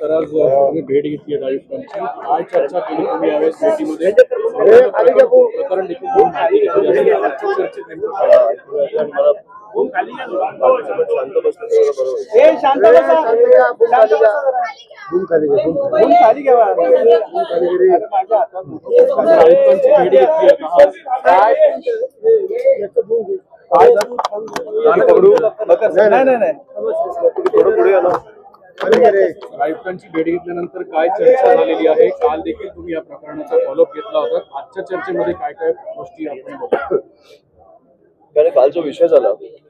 तर आज तुम्ही भेट घेतली आहे आयुक्तांची काय चर्चा केली तुम्ही यावेळेस भेटीमध्ये अरे, आले का भाऊ? प्रकरण देखील घेऊन माहिती घेतली आहे. आजच्या चर्चेत आयुक्तांची भेट घेतल्यानंतर काय चर्चा झालेली आहे? काल देखील तुम्ही या प्रकरणाचा फॉलोअप घेतला होता. आजच्या चर्चेमध्ये काय काय गोष्टी आपण बघतो कारण काल जो विषय झाला.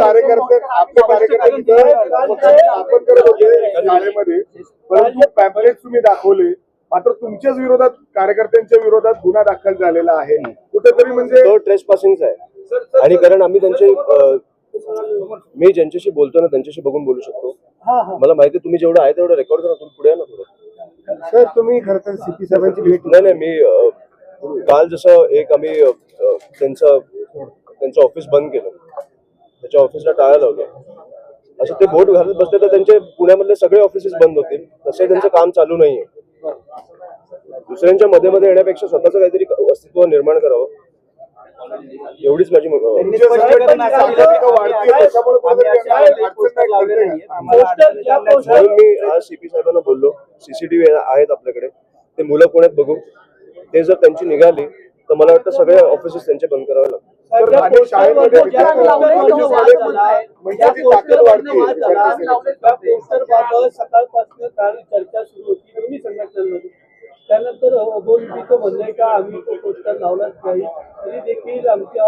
कार्यकर्ते आपले कार्यकर्ते स्थापन करत होते शाळेमध्ये. परंतु पॅम्पलेट तुम्ही दाखवले. मात्र तुमच्याच विरोधात कार्यकर्त्यांच्या विरोधात गुन्हा दाखल झालेला आहे. कुठेतरी म्हणजे तो ट्रेस पासिंगचा आहे. आणि कारण आम्ही त्यांचे मी ज्यांच्याशी बोलतो ना त्यांच्याशी बघून बोलू शकतो. मला माहिती तुम्ही जेवढं आहे तेवढं रेकॉर्ड करा तुम्ही पुढे ना थोडं सर तुम्ही खरं तर सीपी साहेबांची भेट नाही नाही मी काल जसं एक आम्ही त्यांचं त्यांचं ऑफिस बंद केलं. त्याच्या ऑफिसला टाळा लावलं असं ते बोट घालत बसले तर त्यांचे पुण्यामधले सगळे ऑफिसेस बंद होतील. तसे त्यांचं काम चालू नाहीये. दुसऱ्यांच्या मध्ये मध्ये येण्यापेक्षा स्वतःचं काहीतरी अस्तित्व निर्माण करावं. एवढीच माझी. म्हणून मी आज सीपी साहेबांना बोललो. सीसीटीव्ही आहेत आपल्याकडे. ते मुलं पुण्यात बघू. ते जर त्यांची निघाली तर मला वाटतं सगळे ऑफिसेस त्यांचे बंद करावे लागतील. शाळेमध्ये. सकाळपासून काल चर्चा सुरू होती दोन्ही संघटनांमध्ये त्यानंतर ओबोलीचं म्हणणं आहे का आम्ही तो पोस्टर लावलाच नाही. तरी देखील आमच्या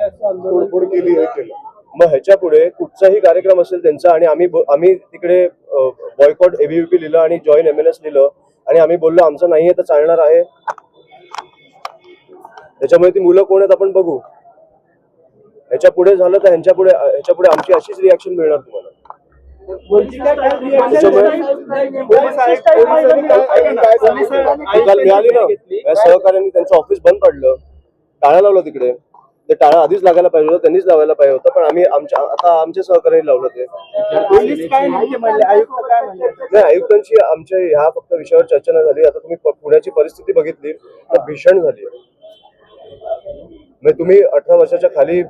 असं आंदोलन केली हे केलं मग ह्याच्या पुढे कुठचाही कार्यक्रम असेल त्यांचा आणि आम्ही आम्ही तिकडे बॉयकॉट एबीव्हीपी लिहिलं आणि जॉईन एम एन एस लिहिलं आणि आम्ही बोललो आमचं नाहीये तर चालणार आहे. त्याच्यामुळे ती मुलं कोण आहेत आपण बघू. ह्याच्या पुढे झालं तर ह्यांच्या पुढे ह्याच्या पुढे आमची अशीच रिॲक्शन मिळणार तुम्हाला. वरची काय काय त्याच्यामुळे- पोलीस आहेत, पोलिसांनी काय- ऐका ना, काय सांगितलं? ती काल मिळाली ना या सहकार्याने त्यांचं ऑफिस बंद पडलं. टाळा लावलं तिकडे. ते टाळा आधीच लागायला पाहिजे होतं त्यांनीच लावायला पाहिजे होतं पण आम्ही आमच्या आता आमच्या सहकार्याने लावलं ते. नाही आयुक्तांची आमच्या ह्या फक्त विषयावर चर्चा नाही झाली. आता तुम्ही पुण्याची परिस्थिती बघितली तर भीषण झाली. म्हणजे तुम्ही अठरा वर्षाच्या खाली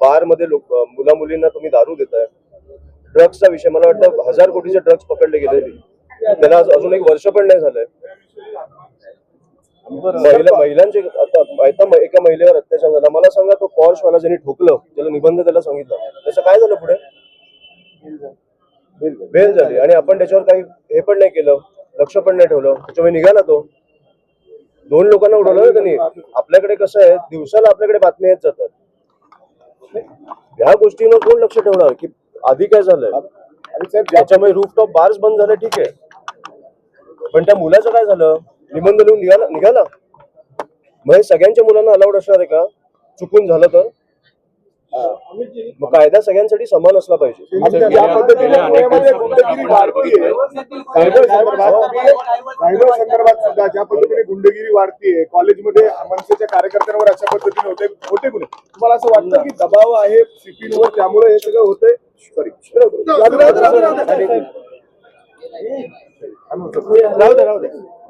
बारमध्ये लोक मुला मुलींना तुम्ही दारू देताय. ड्रग्सचा विषय मला वाटतं हजार कोटीचे ड्रग्स पकडले गेले. त्याला अजून एक वर्ष पण नाही झालंय. महिला महिलांचे आता एका महिलेवर अत्याचार झाला. मला सांगा तो पॉर्श वाला ज्यांनी ठोकलं त्याला निबंध त्याला सांगितलं त्याचं काय झालं पुढे? बेल झाली. आणि आपण त्याच्यावर काही हे पण नाही केलं लक्ष पण नाही ठेवलं. त्याच्यामुळे निघाला तो. दोन लोकांना उडवलं त्यांनी आपल्याकडे कसं आहे दिवसाला आपल्याकडे बातम्या येत जातात. ह्या गोष्टींवर कोण लक्ष ठेवणार? की आधी काय झालंय? त्याच्यामुळे रूफटॉप बार्स बंद झाले ठीक आहे. पण त्या मुलाचं काय झालं? निबंध लिहून निघाला निघाला? मग हे सगळ्यांच्या मुलांना अलाउड असणार आहे का? चुकून झालं तर? कायदा सगळ्यांसाठी समान असला पाहिजे. ज्या पद्धतीने पुण्यामध्ये गुंडगिरी वाढतीये सायबर संदर्भात सायबर संदर्भात सुद्धा ज्या पद्धतीने गुंडगिरी वाढतीये कॉलेजमध्ये मनसेच्या कार्यकर्त्यांवर अशा पद्धतीने होते होते गुन्हे. तुम्हाला असं वाटतं की दबाव आहे सीपीवर त्यामुळे हे सगळं होतंय? सॉरी राहू दे राहू दे.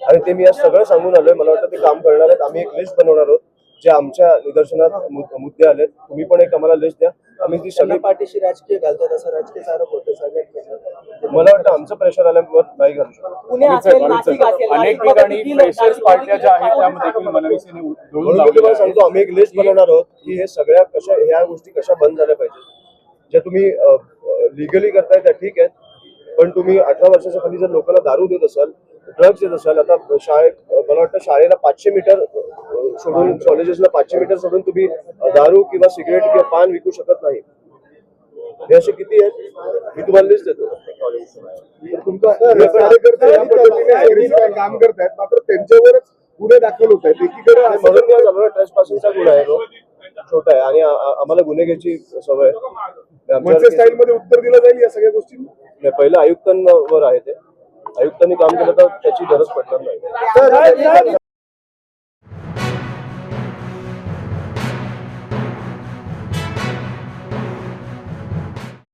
आणि ते मी आज सगळं सांगून आलोय. मला वाटतं ते काम करणार आहेत. आम्ही एक लिस्ट बनवणार आहोत जे आमच्या निदर्शनात मुद्दे आलेत. तुम्ही पण एक आम्हाला लिस्ट द्या. आम्ही ती सगळी पाठीशी राजकीय घालतात असं राजकीय आरोप होतं सगळ्यात मला वाटतं आमचं प्रेशर आल्यावर नाही घालू शकतो. अनेक ठिकाणी पार्ट्या ज्या आहेत त्यामध्ये देखील मनविसेने तुम्हाला. सांगतो आम्ही एक लिस्ट बनवणार आहोत की हे सगळ्या कशा ह्या गोष्टी कशा बंद झाल्या पाहिजे ज्या तुम्ही लिगली करताय त्या ठीक आहेत. पण तुम्ही अठरा वर्षाच्या खाली जर लोकांना दारू देत असाल ड्रग्ज देत असाल आता शाळेत मला वाटतं शाळेला पाचशे मीटर सोडून कॉलेजेसला पाचशे मीटर सोडून तुम्ही दारू किंवा सिगरेट किंवा पान विकू शकत नाही. हे असे किती आहेत? मी तुम्हाला लिस्ट देतो. हे कार्यकर्ते काम करतायत मात्र त्यांच्यावरच गुन्हे दाखल होत आहेत एकीकडे ट्रेस पासिंगचा गुन्हा आहे छोटा आहे. आणि आम्हाला गुन्हे घ्यायची सवय स्टाईल मध्ये उत्तर दिलं जाईल या सगळ्या गोष्टी नाही, पहिलं आयुक्तांवर आहे ते. आयुक्तांनी काम केलं तर त्याची गरज पडणार नाही